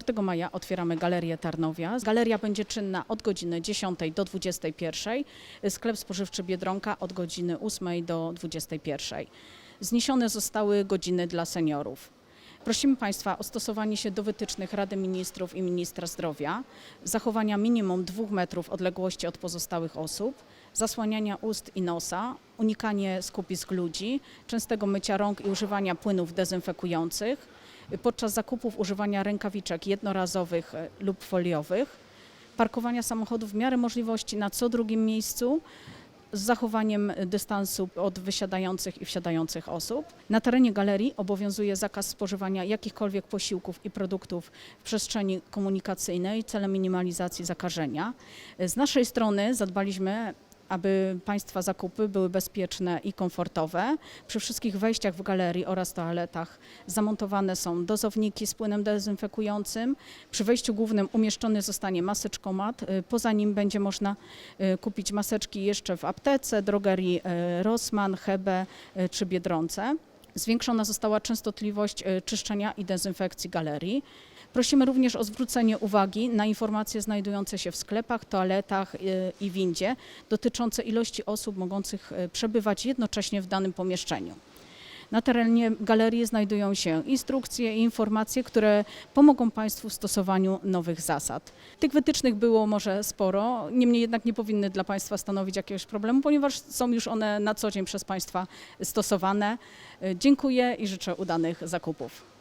4 maja otwieramy Galerię Tarnowia. Galeria będzie czynna od godziny 10 do 21. Sklep spożywczy Biedronka od godziny 8 do 21. Zniesione zostały godziny dla seniorów. Prosimy Państwa o stosowanie się do wytycznych Rady Ministrów i Ministra Zdrowia, zachowania minimum dwóch metrów odległości od pozostałych osób, zasłaniania ust i nosa, unikanie skupisk ludzi, częstego mycia rąk i używania płynów dezynfekujących, podczas zakupów używania rękawiczek jednorazowych e, lub foliowych, parkowania samochodów w miarę możliwości na co drugim miejscu, z zachowaniem dystansu od wysiadających i wsiadających osób. Na terenie galerii obowiązuje zakaz spożywania jakichkolwiek posiłków i produktów w przestrzeni komunikacyjnej celem minimalizacji zakażenia. Z naszej strony zadbaliśmy aby Państwa zakupy były bezpieczne i komfortowe. Przy wszystkich wejściach w galerii oraz toaletach zamontowane są dozowniki z płynem dezynfekującym. Przy wejściu głównym umieszczony zostanie maseczkomat. Y, Poza nim będzie można y, kupić maseczki jeszcze w aptece, drogerii y, Rossmann, Hebe czy Biedronce. Zwiększona została częstotliwość y, czyszczenia i dezynfekcji galerii. Prosimy również o zwrócenie uwagi na informacje znajdujące się w sklepach, toaletach y, i windzie dotyczące ilości osób mogących y, przebywać jednocześnie w danym pomieszczeniu. Na terenie galerii znajdują się instrukcje i informacje, które pomogą Państwu w stosowaniu nowych zasad. Tych wytycznych było może sporo, niemniej jednak nie powinny dla Państwa stanowić jakiegoś problemu, ponieważ są już one na co dzień przez Państwa stosowane. Dziękuję i życzę udanych zakupów.